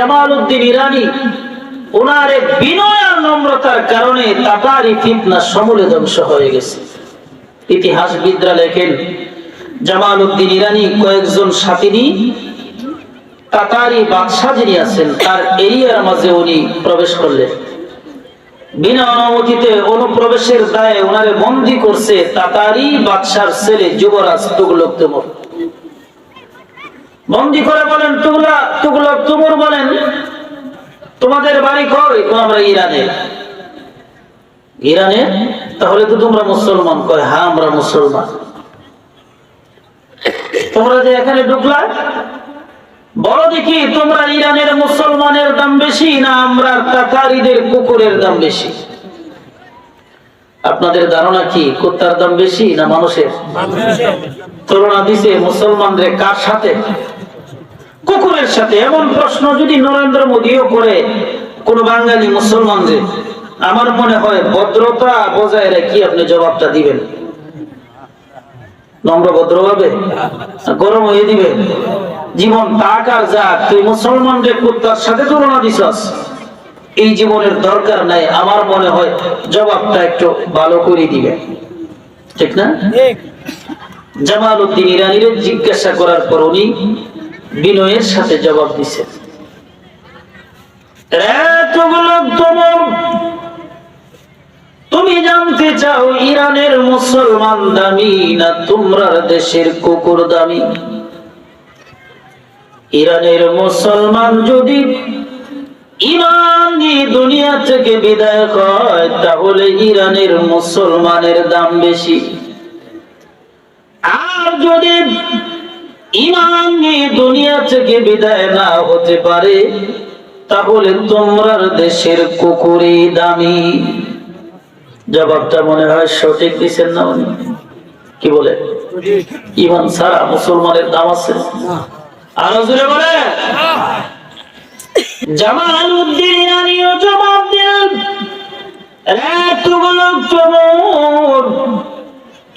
জামাল উদ্দিন ইরানি, ওনার এক বিনয় আর নম্রতার কারণে তাতারি ফিতনা সমূলে ধ্বংস হয়ে গেছে। ইতিহাসবিদরা লেখেন জামাল উদ্দিন ইরানি কয়েকজন সাথী তাতারি বাদশাহ যিনি আছেন, তার এরিয়ার মাঝে উনি প্রবেশ করলেন। বিনা অনুমতিতে অনুপ্রবেশের দায়ে ওনারে বন্দি করছে তাতারি বাদশার ছেলে যুবরাজ তুগলক তুমর বন্দি করে বলেন তুগলা তুগলক তুমর বলেন তোমাদের বাড়ি কই আমরা ইরানে। ইরানে? তাহলে তো তোমরা মুসলমান। কয় হ্যাঁ আমরা মুসলমান। তোমরা যে এখানে ঢুকলা বলো দেখি তোমরা ইরানের মুসলমানের দাম বেশি না আমরা তাতারিদের কুকুরের দাম বেশি? আপনাদের ধারণা কি কুত্তার দাম বেশি না মানুষের। তুলনা দিছে মুসলমানদের কার সাথে? কুকুরের সাথে এমন প্রশ্ন যদি নরেন্দ্র মোদীও করে কোন বাঙালি মুসলমানদের আমার মনে হয় ভদ্রতা বজায় রেখে আপনি জবাবটা দিবেন। নম্র ভদ্রভাবে গরম হয়ে দিবেন জীবন তাক আর যাক তুই মুসলমানদের কুত্তার সাথে তুলনা দিছস এই জীবনের দরকার নাই আমার মনে হয় জবাবটা একটু ভালো করে দিবেন ঠিক না? জামাল উদ্দিন ইরানির জিজ্ঞাসা করার পর উনি বিনয়ের সাথে জবাব দিছে। তুমি জানতে চাও ইরানের মুসলমান দামি না তোমরার দেশের কুকুর দামি? ইরানের মুসলমান যদি ইমান নিয়ে দুনিয়া থেকে বিদায় হয়, তাহলে ইরানের মুসলমানের দাম বেশি। আর যদি ইমান নিয়ে দুনিয়া থেকে বিদায় না হতে পারে, তাহলে তোমরার দেশের কুকুরই দামি। জবাবটা মনে হয় সঠিক দিচ্ছেন না উনি? কি বলে? ইমান ছাড়া মুসলমানের দাম আছে? আরও জোরে বলে জামাল উদ্দিন জবাব দিলেন এতগুলো চমর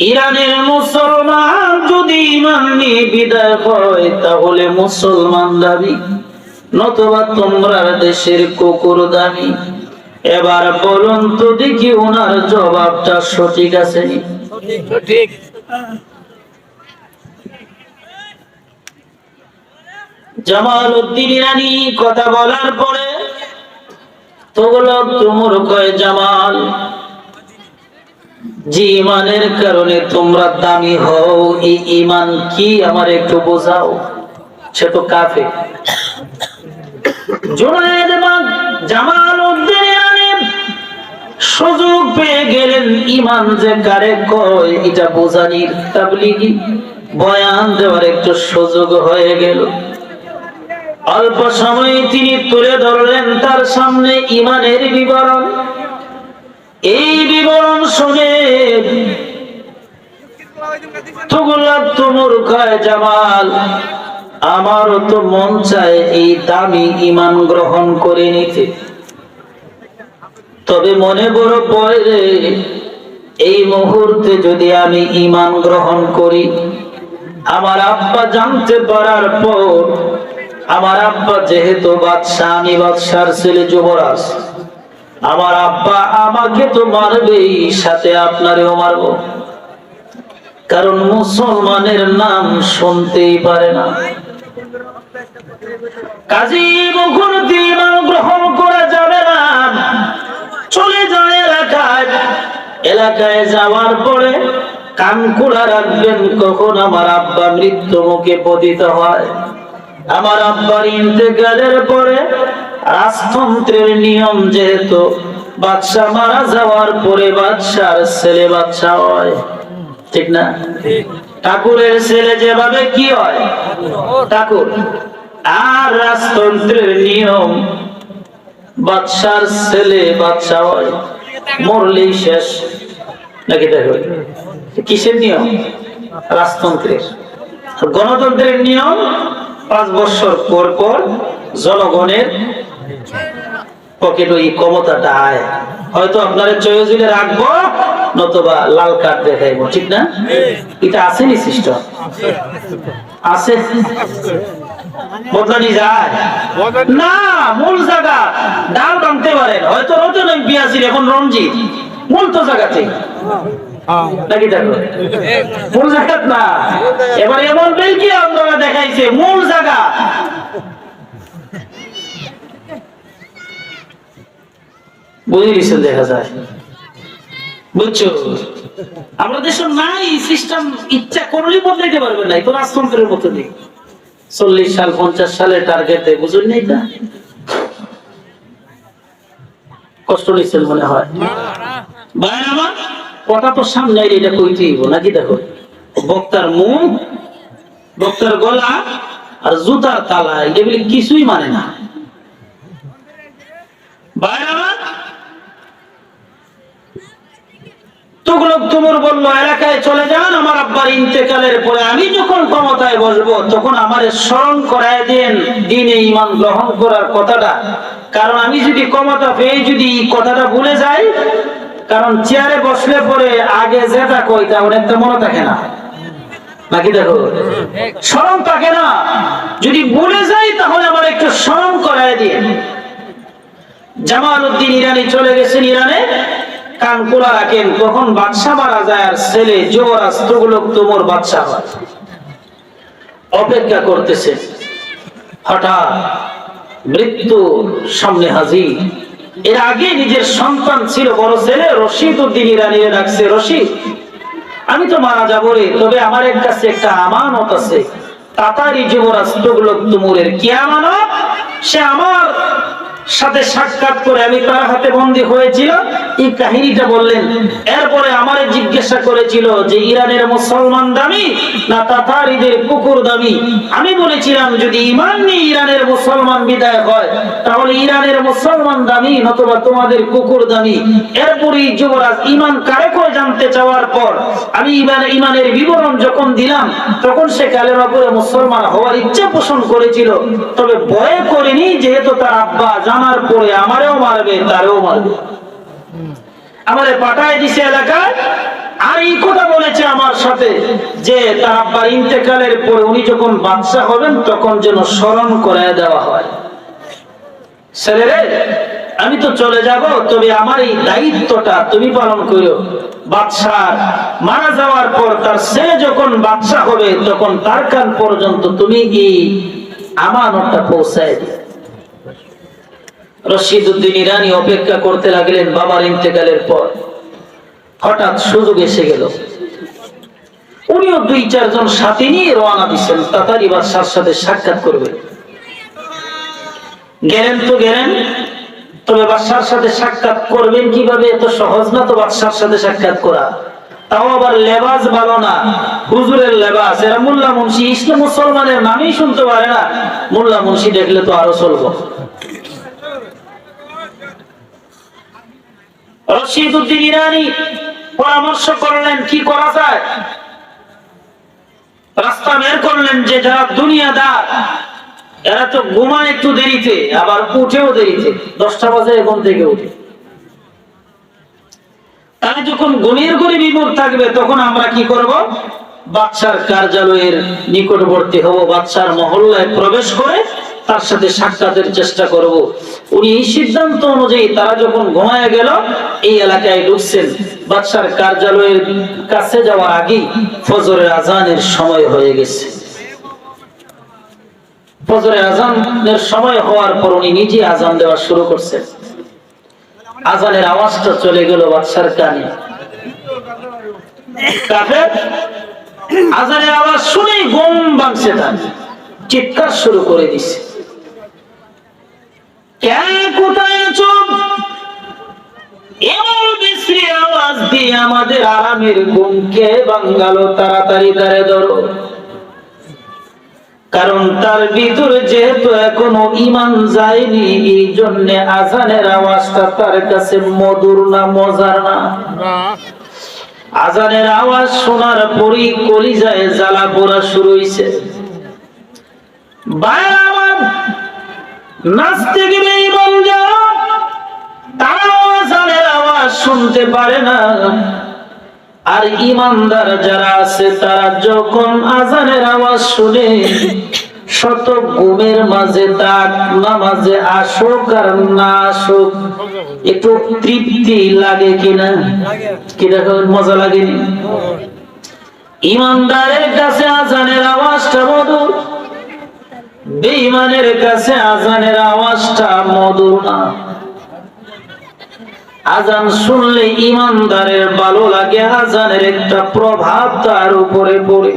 ইরানের মুসলমান যদি ইমান নিয়ে বিদায় হয় তাহলে মুসলমান দাবি নতুবা তোমরা দেশের কুকুর দাবি এবার বলুন তো দেখি ওনার জবাবটা সঠিক আছে? জামাল উদ্দিন ইরানি কথা বলার পরে তোগলক তুমুর কয় জামাল যে ইমানের কারণে তোমরা দামি হও, এই ইমান কি আমার একটু বোঝাও? সে তো কাফে সুযোগ পেয়ে গেলেন ইমান যে কারে কয়, এটা বোঝানির তাবলিগি। বয়ান দেওয়ার একটু সুযোগ হয়ে গেল। অল্প সময়ে তিনি তুলে ধরলেন তার সামনে ইমানের বিবরণ। এই বিবরণ শুনে জামাল। আমারও তো মন চায় এই দামি ইমান গ্রহণ করে নিতে। তবে মনে বড় পড়ে রে, এই মুহূর্তে যদি আমি ইমান গ্রহণ করি আমার আব্বা জানতে পারার পর আমার আব্বা যেহেতু বাদশাহ আমি বাদশার ছেলে যুবরাজ। আমার আব্বা আমাকে তো মারবেই, সাথে আপনারেও মারবো। কারণ মুসলমানের নাম শুনতেই পারে না। কাজী গ্রহণ করা যাবে না। চলে যায় এলাকায়। এলাকায় যাওয়ার পরে কান রাখবেন, কখন আমার আব্বা মৃত্যু মুখে পতিত হয়। আমার আব্বার ইন্তেকালের পরে রাজতন্ত্রের নিয়ম যেহেতু বাদশাহ মারা যাওয়ার পরে বাদশার ছেলে বাদশা হয়। ঠিক না? ঠাকুরের ছেলে যেভাবে কি হয়? ঠাকুর। আর রাজতন্ত্রের নিয়ম বাদশার ছেলে বাদশা হয়। মরলেই শেষ। নাকি দেখো? কিসের নিয়ম? রাজতন্ত্রের। গণতন্ত্রের নিয়ম পাঁচ বছর পর পর জনগণের পকেট ওই ক্ষমতাটা আয়। হয়তো আপনারা চয়জুলে রাখব, নতুবা লাল কার্ড দেখাইবো, ঠিক না? এটা আছে বদলানি যায়। না, মূল হয়তো এখন মূল তো না। এবার এমন দেখাইছে, মূল জায়গা। বুঝে দেখা যায়। বুঝছ? আমরা নাই সিস্টেম ইচ্ছা করলেই বদলাইতে পারবে না রাজতন্ত্রের মতো নেই। চল্লিশ সাল, পঞ্চাশ সালের টার্গেটে বুঝুন নেই তা? কষ্ট নিচ্ছেন মনে হয়? ভাই, আমার তো সামনে এটা কইতেই নাকি দেখো? বক্তার মুখ, বক্তার গলা আর জুতার তালা, এগুলি কিছুই মানে না। ভাই, আমার তুগলক তুমুর এলাকায় চলে যান আমার আব্বার ইন্তেকালের পরে। আমি যখন ক্ষমতায় বসবো, তখন স্মরণ দেন, দিনে ইমান গ্রহণ করার কথাটা। কারণ আমি যদি ক্ষমতা পেয়ে যদি কথাটা ভুলে যাই, কারণ চেয়ারে বসলে পরে আগে যেটা কই, তা অনেকটা মনে থাকে না। নাকি দেখো, স্মরণ থাকে না। যদি ভুলে যাই, তাহলে আমার একটু স্মরণ করায় দিয়ে জামাল উদ্দিন ইরানি চলে গেছেন, ইরানে। কান খোলা রাখেন, কখন বাদশাহ মারা যায় আর ছেলে যুবরাজ তুগলক তুমর বাদশাহ হয়। অপেক্ষা করতেছে। হঠাৎ মৃত্যু সামনে হাজির। এর আগে নিজের সন্তান ছিল, বড় ছেলে রশিদ উদ্দিন ইরানি ডাকছে, রশিদ, আমি তো মারা যাব রে, তবে আমার এক কাছে একটা আমানত আছে। তাতারি যুবরাজ তুগলক তুমুরের কি আমানত সে আমার সাথে সাক্ষাৎ করে আমি তার হাতে বন্দী হয়েছিল এই কাহিনীটা বললেন, এরপরে আমারে জিজ্ঞাসা করেছিল যে, ইরানের মুসলমান দামি না তাতারিদের কুকুর দামি? আমি বলেছিলাম, যদি ইমান নিয়ে ইরানের মুসলমান বিদায় হয়, তাহলে ইরানের মুসলমান দামি নতুবা তোমাদের কুকুর দামি। এরপরে যুবরাজ ইমান কারে করে জানতে চাওয়ার পর আমি ইমান ইমানের বিবরণ যখন দিলাম, তখন সে কালেমা করে মুসলমান হওয়ার ইচ্ছা পোষণ করেছিল। তবে ভয়ে করেনি, যেহেতু তার আব্বা জানার পরে আমারেও মারবে, তারেও মারবে। আমারে পাঠায় দিছে এলাকায়, আর এই কথা বলেছে আমার সাথে যে তার আব্বার ইন্তেকালের পরে উনি যখন বাচ্চা হবেন, তখন যেন স্মরণ করে দেওয়া হয়। ছেলেরে, আমি তো চলে যাব, তবে আমার এই দায়িত্বটা তুমি পালন করো বাদশার মারা যাওয়ার পর তার ছেলে যখন বাদশা হবে, তখন তার কান পর্যন্ত তুমি এই আমানতটা পৌঁছায় দিও। রশিদ উদ্দিন ইরানি অপেক্ষা করতে লাগলেন বাবার ইন্তেকালের পর। হঠাৎ সুযোগ এসে গেল। উনিও দুই চারজন সাথী নিয়ে রওনা দিচ্ছেন। তাতারি বাদশার সাথে সাক্ষাৎ করবে। গেলেন তো গেলেন। তবে বাদশার সাথে সাক্ষাৎ করবেন কীভাবে? এত সহজ না তো বাদশার সাথে সাক্ষাৎ করা। তাও আবার লেবাস ভালো না। হুজুরের লেবাস এরা মোল্লা মুন্সি। ইসলাম মুসলমানের নামই শুনতে পারে না। মোল্লা মুন্সি দেখলে তো আরও চলবো। রশিদ উদ্দিন ইরানি পরামর্শ করলেন, কি করা যায়? রাস্তা বের করলেন যে যারা দুনিয়াদার, এরা তো ঘুমায় একটু দেরিতে, আবার উঠেও দেরিতে, দশটা বাজে এখন থেকে উঠে। তারা যখন ঘুমের ঘরে বিমূর থাকবে, তখন আমরা কি করব? বাদশার কার্যালয়ের নিকটবর্তী হব, বাদশার মহল্লায় প্রবেশ করে তার সাথে সাক্ষাতের চেষ্টা করব। উনি এই সিদ্ধান্ত অনুযায়ী তারা যখন ঘুমায় গেল এই এলাকায় ঢুকছেন। বাদশার কার্যালয়ের কাছে যাওয়ার আগেই ফজরের আজানের সময় হয়ে গেছে। ফজরে আজানের সময় হওয়ার পর উনি নিজে আজান দেওয়া শুরু করছেন। আজানের আওয়াজটা চলে গেল বাদশার কানে। কাফের আজানের আওয়াজ শুনেই ঘুম ভাঙছে তার। চিৎকার শুরু করে দিছে। কে কোথায় আছো? এমন বিশ্রী আওয়াজ দিয়ে আমাদের আরামের বাঙ্গালো, তাড়াতাড়ি তারে ধরো। কারণ তার ভিতরে যেহেতু এখনও ইমান যায়নি, এই জন্য আজানের আওয়াজটা তার কাছে মধুর না, মজার না। আজানের আওয়াজ শোনার পরই কলিজায় জ্বালা পোড়া শুরু হইছে। নাচতে গেলে ইমান আওয়াজ শুনতে পারে না। আর ইমানদার যারা আছে, তারা যখন আজানের আওয়াজ শুনে, শত ঘুমের মাঝে তাক নামাজে আসুক আর না আসুক, একটু তৃপ্তি লাগে কিনা? কীরকম মজা লাগেনি? ইমানদারের কাছে আজানের আওয়াজটা মধুর, বেঈমানের কাছে আজানের আওয়াজটা মধুর না। আজান শুনলে ইমানদারের ভালো লাগে, আজানের একটা প্রভাব তার উপরে পড়ে।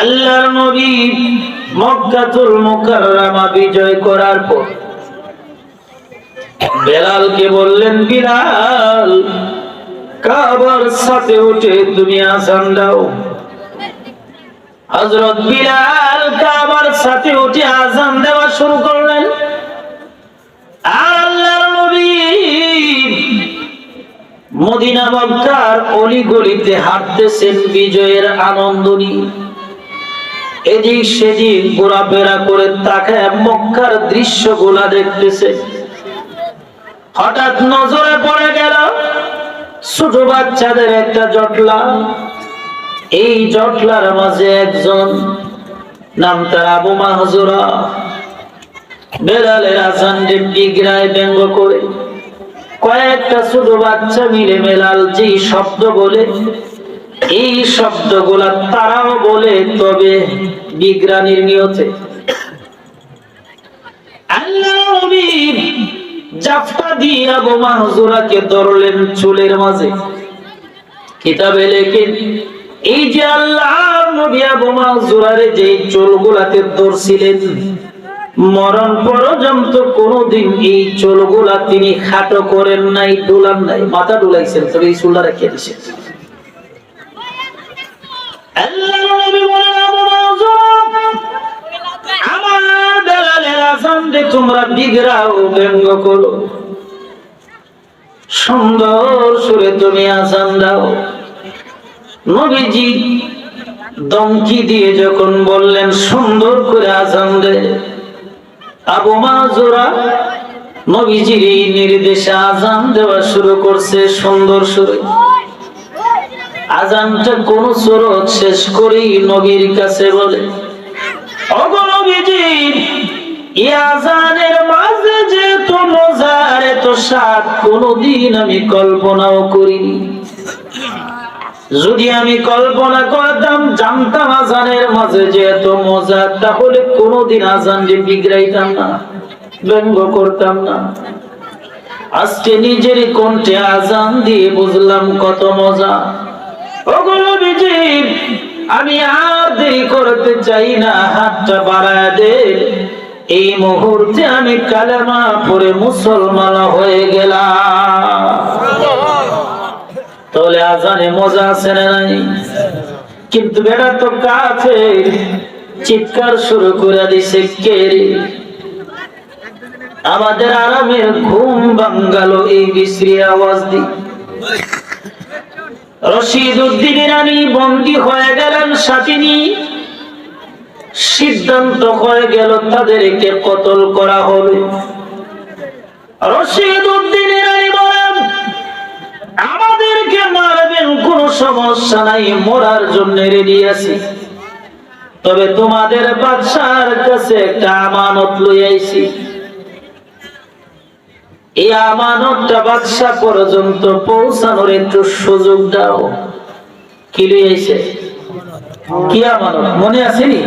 আল্লাহর নবী মক্কাতুল মুকাররমা বিজয় করার পর বেলালকে বললেন, বিলাল, কাবার সাথে উঠে তুমি আজান হযরত বিলাল কাবার সাথে উঠে আজান দেওয়া শুরু করলেন। আল্লাহর মদিনা মক্কার অলি গলিতে হাঁটতেছেন বিজয়ের এদিক সেদিক ঘোরাফেরা করে তাকায় মক্কার দৃশ্যগুলা দেখতেছে। হঠাৎ নজরে পড়ে গেল, ছোট বাচ্চাদের একটা জটলা। এই জটলার মাঝে একজন, নাম তার আবু মাহজুরা। বেলালের আসান ডিগ্রায় ব্যঙ্গ করে কয়েকটা ছোট বাচ্চা মিলে মেলাল যে শব্দ বলে, এই শব্দগুলা তারাও বলে তবে বিজ্ঞানীর নিয়তে। আল্লাহ জাফটা দিয়ে আবু মাহজুরাকে ধরলেন চুলের মাঝে। কিতাবে লেখেন এই যে আল্লাহ যে চুলগুলাতে ধরছিলেন, মরণ পর্যন্ত কোনদিন এই চুলগুলা তিনি খাটো করেন নাই, ডুলান নাই, মাথা ডুলাইছেন, তবে এই চুলটা রেখে আজান তোমরা সুন্দর সুরে তুমি আজান দাও। নবীজি দমকি দিয়ে যখন বললেন, সুন্দর করে আজান দে। আবু মাজুরা নবীজির এই নির্দেশে আজান দেওয়া শুরু করছে, সুন্দর সুরে আজানটা কোন সুরত শেষ করেই নবীর কাছে বলে অগণবিজি ইয়াজানের মাঝে যে তো মজার এত স্বাদ, কোনদিন আমি কল্পনাও করিনি। যদি আমি কল্পনা করতাম, জানতাম আজানের মাঝে যে এত মজা, তাহলে কোনদিন আজান যে বিগড়াইতাম না, ব্যঙ্গ করতাম না। আজকে নিজের কণ্ঠে আজান দিয়ে বুঝলাম কত মজা। ওগুলো বিজি আমি আর দেরি করতে চাই না, হাতটা বাড়ায় দে। এই মুহূর্তে আমি কালেমা পরে মুসলমান হয়ে গেলাম। তাহলে আজানে মজা আছে না নাই? কিন্তু বেটা তো কাফে চিৎকার শুরু করে দিছে, কে আমাদের আরামের ঘুম বাঙ্গালো এই বিশ্রী আওয়াজ দি রশিদ উদ্দিন ইরানি বন্দী হয়ে গেলেন সাথিনী। সিদ্ধান্ত হয়ে গেল তাদেরকে কতল করা হবে রশিদ উদ্দিন ইরানি বলেন আমাদেরকে মারবেন সমস্যা নাই, মরার জন্য রেডি আছি। তবে তোমাদের বাদশার কাছে একটা আমানত লই আইছি। এই আমানতটা বাদশা পর্যন্ত পৌঁছানোর একটু সুযোগ দাও। কি লই আইছে? কি আমানত? মনে আছে নি?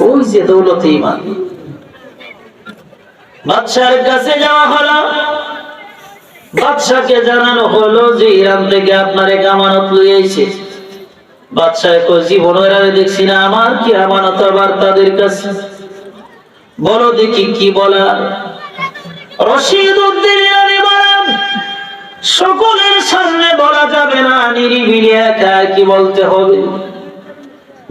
ওই যে দৌলতে ইমান। বাদশার কাছে যাওয়া হলো। বাদশাকে জানানো হলো যে ইরান থেকে আপনার এক আমানত লই আইছে। বাদশাহ কই জীবন দেখছি না, আমার কি আমানত আবার তাদের কাছে? বলো দেখি কি বলার রশিদ উদ্দিন ইরানি বলেন, সকলের সামনে বলা যাবে না, নিরিবিলি একা কি বলতে হবে।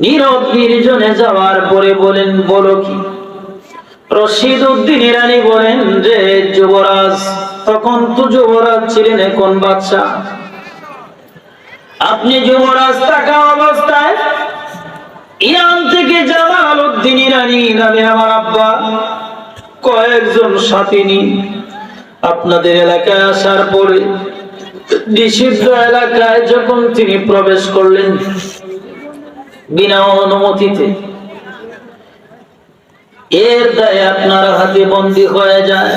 নীরব নির্জনে যাওয়ার পরে বলেন, বলো কি? রশিদ উদ্দিন ইরানি বলেন যে, যুবরাজ তখন তো যুবরাজ ছিলেন এখন বাদশাহ? আপনি যুবরাজ থাকা অবস্থায় ইরান থেকে জামাল উদ্দিন ইরানি নামে আমার আব্বা। কয়েকজন সাথী আপনাদের এলাকায় আসার পরে নিষিদ্ধ এলাকায় যখন তিনি প্রবেশ করলেন বিনা অনুমতিতে, এর দায়ে আপনার হাতে বন্দী হয়ে যায়।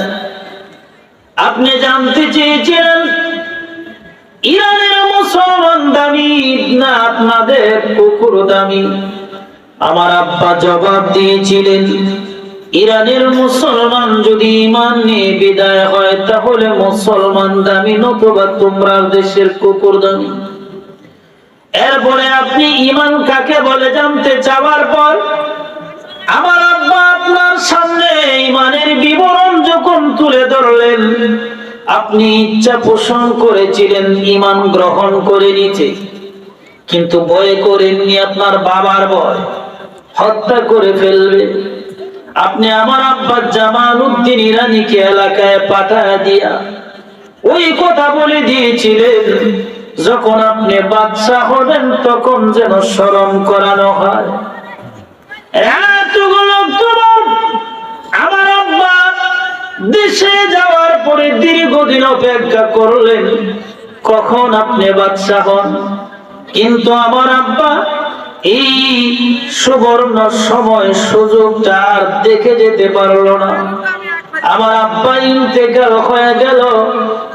আপনি জানতে চেয়েছিলেন, ইরানের মুসলমান দামি না আপনাদের কুকুর দামি? আমার আব্বা জবাব দিয়েছিলেন, ইরানের মুসলমান যদি ইমান নিয়ে বিদায় হয়, তাহলে মুসলমান দামি নতুবা তোমরা দেশের কুকুর দামি। এরপরে আপনি ইমান কাকে বলে জানতে চাওয়ার পর আমার আব্বা আপনার সামনে ইমানের বিবরণ যখন তুলে ধরলেন, আপনি ইচ্ছা পোষণ করেছিলেন, ইমান গ্রহণ করে নিতে। কিন্তু ভয় করেননি আপনার বাবার ভয়। হত্যা করে ফেলবে। আপনি আমার আব্বা জামাল উদ্দিন ইরানিকে এলাকায় পাঠায় দিয়া ওই কথা বলে দিয়েছিলেন, যখন আপনি বাদশাহ হবেন তখন যেন স্মরণ করানো হয় কখন আপনি হন? কিন্তু আমার আব্বা এই সুবর্ণ সময় সুযোগটা আর দেখে যেতে পারল না। আমার আব্বা ইন্তেকাল হয়ে গেল,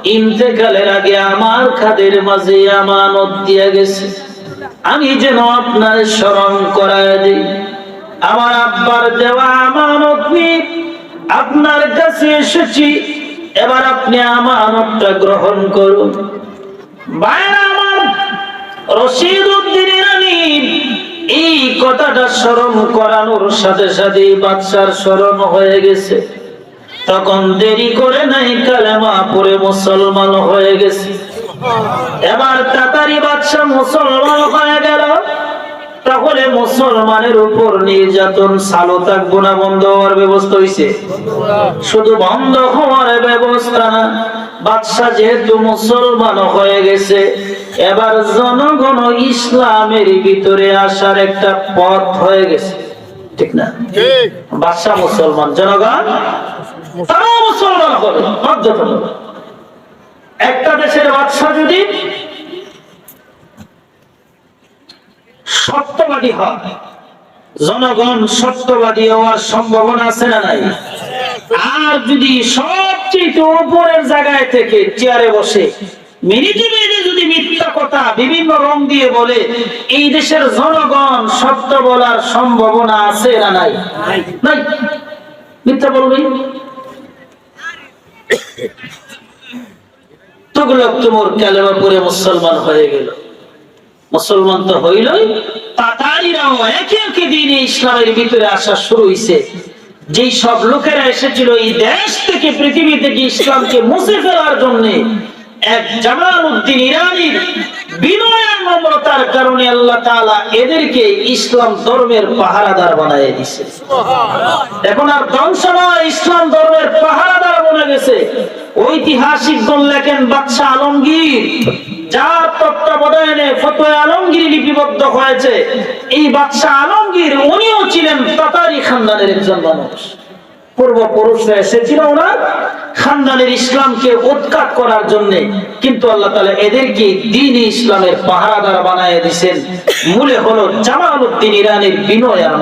ইন্তেকালের আগে আমার খাদের মাঝে আমানত দিয়ে গেছে। আমি যেন আপনার স্মরণ করায় দিই। আমার আব্বার দেওয়া আমানত নিয়ে আপনার কাছে এসেছি। এবার আপনি আমানতটা গ্রহণ করুন। বাইরে আমার রশিদ উদ্দিন এই কথাটা স্মরণ করানোর সাথে সাথে বাদশার স্মরণ হয়ে গেছে। তখন দেরি করে নাই কালেমা পরে মুসলমান হয়ে গেছে। এবার তাতারি বাদশা মুসলমান হয়ে গেল। তাহলে মুসলমানের উপর নির্যাতন চালু থাকব না বন্ধ হওয়ার ব্যবস্থা হয়েছে শুধু বন্ধ হওয়ার ব্যবস্থা না বাদশা যেহেতু মুসলমান হয়ে গেছে এবার জনগণ ইসলামের ভিতরে আসার একটা পথ হয়ে গেছে। ঠিক না? বাদশা মুসলমান জনগণ তারাও মুসলমান হবে বাধ্যতামূলক একটা দেশের বাদশা যদি সত্যবাদী হয়। জনগণ সত্যবাদী হওয়ার সম্ভাবনা আছে না নাই? আর যদি সবচেয়ে উপরের জায়গায় থেকে চেয়ারে বসে মিনিটে মিনিটে যদি মিথ্যা কথা বিভিন্ন রং দিয়ে বলে এই দেশের জনগণ সত্য বলার সম্ভাবনা আছে না নাই? নাই। মিথ্যা বলবি? তুগলক তুমুর কালেমা পরে মুসলমান হয়ে গেল। মুসলমান তো হইলই তাতারিরাও একে একে দিনে ইসলামের ভিতরে আসা শুরু হইছে। যেই সব লোকেরা এসেছিল এই দেশ থেকে, পৃথিবী থেকে ইসলামকে মুছে ফেলার জন্য, এক জামাল উদ্দিন ইরানির বিনয়ের নম্রতার কারণে আল্লাহ তাআলা এদেরকে ইসলাম ধর্মের পাহারাদার বানায় দিছে। এখন আর ধ্বংস ইসলাম ধর্মের পাহারাদার বনে গেছে। ঐতিহাসিক লেখেন বাদশাহ আলমগীর। যার তত্ত্বাবধানে আলমগীর লিপিবদ্ধ হয়েছে, এই বাদশাহ আলমগীর উনিও ছিলেন তাতারি খানদানের একজন মানুষ। পূর্বপুরুষরা এসেছিল ইসলামকে করার জন্য, কিন্তু আল্লাহ তাআলা এদেরকে ইসলামের পাহারাদার বানায় দিয়েছেন মূলে হলো জামাল উদ্দিন ইরানের বিনয় আর